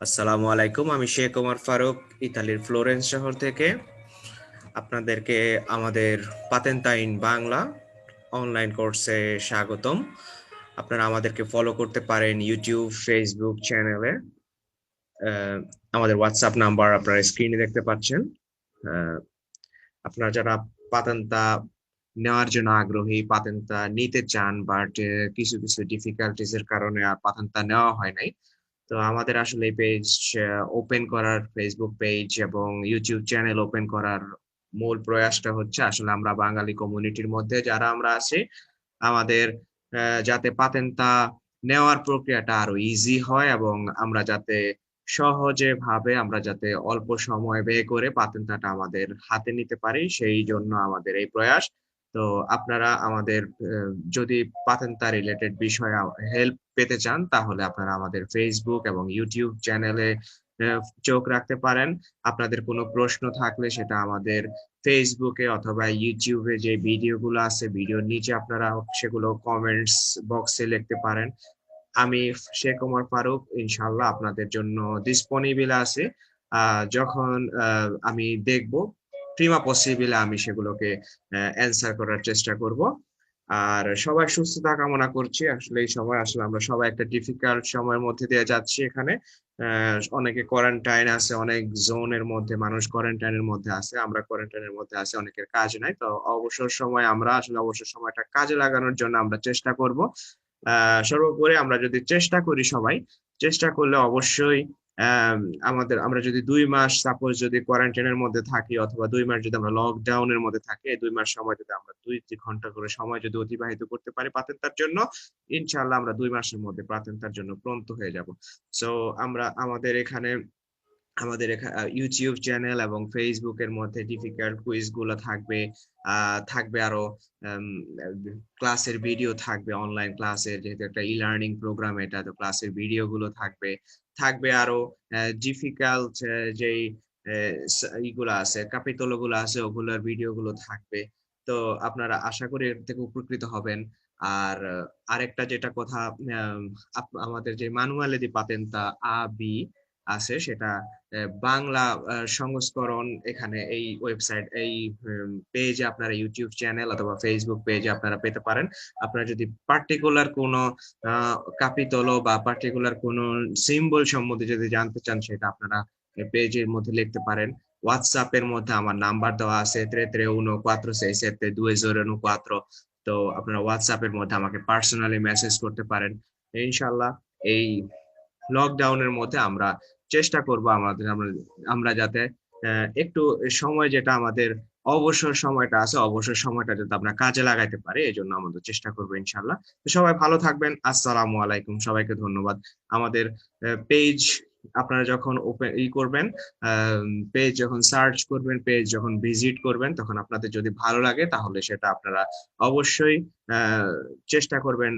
আসসালামু আলাইকুম, আমি শেখ ওমর ফারুক, ইতালির ফ্লোরেন্স শহর থেকে। আপনাদেরকে আমাদের পাতেন্তাইন বাংলা অনলাইন কোর্সে স্বাগতম। আপনারা আমাদেরকে ফলো করতে পারেন ইউটিউব ফেসবুক চ্যানেলে আমাদের হোয়াটসঅ্যাপ নাম্বার আপনারা স্ক্রিনে দেখতে পাচ্ছেন। আপনারা যারা পাতেন্তা নেওয়ার জন্য আগ্রহী পাতেন্তা নিতে চান বাট কিছু কিছু ডিফিকাল্টিস এর কারণে আর পাতেন্তা নেওয়া হয় নাই তো আমাদের আসলে পেজ ওপেন করার ফেসবুক পেজ এবং ইউটিউব চ্যানেল ওপেন করার মূল প্রয়াসটা হচ্ছে আসলে আমরা বাঙালি কমিউনিটির মধ্যে যারা আমরা আছি, আমাদের যাতে পাতেন্তা নেওয়ার প্রক্রিয়াটা আরও ইজি হয় এবং আমরা যাতে সহজে ভাবে, আমরা যাতে অল্প সময় ব্যয় করে পাতেন্তাটা আমাদের হাতে নিতে পারি, সেই জন্য আমাদের এই প্রয়াস। তো আপনারা আমাদের যদি পাতেন্তা রিলেটেড বিষয়ে হেল্প পেতে চান, তাহলে আপনারা আমাদের ফেসবুক এবং ইউটিউব চ্যানেলে চোখ রাখতে পারেন। আপনাদের কোনো প্রশ্ন থাকলে সেটা আমাদের ফেসবুকে অথবা ইউটিউবে যে ভিডিওগুলো আছে ভিডিওর নিচে আপনারা সেগুলো কমেন্টস বক্সে লিখতে পারেন। আমি শেখ ওমর ফারুক ইনশাল্লাহ আপনাদের জন্য ডিসপোনিবল আছে। যখন আমি দেখব প্রিমা পসিবল আমি সেগুলোকে অ্যান্সার করার চেষ্টা করব। আর সবাই সুস্থতা কামনা করছি। আসলে এই সময় আসলে আমরা সবাই একটা ডিফিকাল্ট সময়ের মধ্যে দিয়ে যাচ্ছি এখানে। অনেকে কোয়ারেন্টাইন আছে, অনেক জোনের মধ্যে, মানুষ কোয়ারেন্টাইনের মধ্যে আছে, আমরা কোয়ারেন্টাইনের মধ্যে আছে, অনেকের কাজ নাই। তো অবসর সময় আমরা, আসলে অবসর সময়টা কাজে লাগানোর জন্য আমরা চেষ্টা করব। আহ, সর্বোপরি আমরা যদি চেষ্টা করি সবাই, চেষ্টা করলে অবশ্যই আমাদের, আমরা যদি দুই মাস সাপোজ যদি কোয়ারেন্টাইনের মধ্যে থাকি অথবা দুই মাস যদি আমরা লকডাউনের মধ্যে থাকি দুই মাস সময় যদি আমরা দুই তিন ঘণ্টা করে সময় যদি অতিবাহিত করতে পারি পাতেন্তার জন্য, ইনশাআল্লাহ আমরা দুই মাসের মধ্যে পাতেন্তার জন্য প্রন্ত হয়ে যাব। সো আমরা, আমাদের এখানে, আমাদের ইউটিউব চ্যানেল এবং ফেসবুকের মধ্যে ডিফিকাল্ট কুইজগুলো থাকবে থাকবে আরও ক্লাসের ভিডিও থাকবে অনলাইন ক্লাসের যেহেতু একটা ই লার্নিং প্রোগ্রাম এটা, তো ক্লাসের ভিডিও গুলো থাকবে। থাকবে আরও ডিফিকাল্ট যেই ইগুলো আছে কাপিতলগুলো আছে, ওগুলোর ভিডিও গুলো থাকবে। তো আপনারা আশা করি এর থেকে উপকৃত হবেন। আর আরেকটা যেটা কথা আমাদের যে মানুয়ালে পাতেন তা আ, বি আছে সেটা বাংলা সংস্করণ এখানে এই ওয়েবসাইট এই পেজে আপনারা ইউটিউব চ্যানেল অথবা ফেসবুক পেজে আপনারা পেতে পারেন। আপনারা যদি পার্টিকুলার কোনো কাপিতল বা পার্টিকুলার কোনো সিম্বল সম্বন্ধে যদি জানতে চান সেটা আপনারা পেজের মধ্যে লিখতে পারেন। হোয়াটসঅ্যাপের মধ্যে আমার নাম্বার দেওয়া আছে ত্রে ত্রে uno quattro sei sette due zero uno quattro তো আপনারা হোয়াটসঅ্যাপের মধ্যে আমাকে পার্সোনালি মেসেজ করতে পারেন। ইনশাল্লাহ এই লকডাউনের মধ্যে আমরা চেষ্টা করব আমাদের, আমরা যাতে একটু সময় যেটা আমাদের, অবসর সময়টা আছে, অবসর সময়টা যাতে আমরা কাজে লাগাইতে পারি এই জন্য আমাদের চেষ্টা করব ইনশাল্লাহ তো সবাই ভালো থাকবেন, আসসালামু আলাইকুম, সবাইকে ধন্যবাদ। আমাদের পেজ আপনারা যখন ওপেন ই করবেন পেজ যখন সার্চ করবেন পেজ যখন ভিজিট করবেন, তখন আপনাদের যদি ভালো লাগে, তাহলে সেটা আপনারা অবশ্যই চেষ্টা করবেন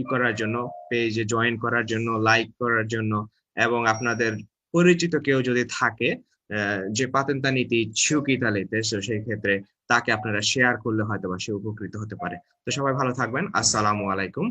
ই করার জন্য পেজে জয়েন করার জন্য লাইক করার জন্য এবং আপনাদের পরিচিত কেউ যদি থাকে যে পাতেন্তা নীতি ঝুঁকি ইতালিতে, তো সেই ক্ষেত্রে তাকে আপনারা শেয়ার করলে হয়তো বা সে উপকৃত হতে পারে। তো সবাই ভালো থাকবেন। আসসালামু আলাইকুম।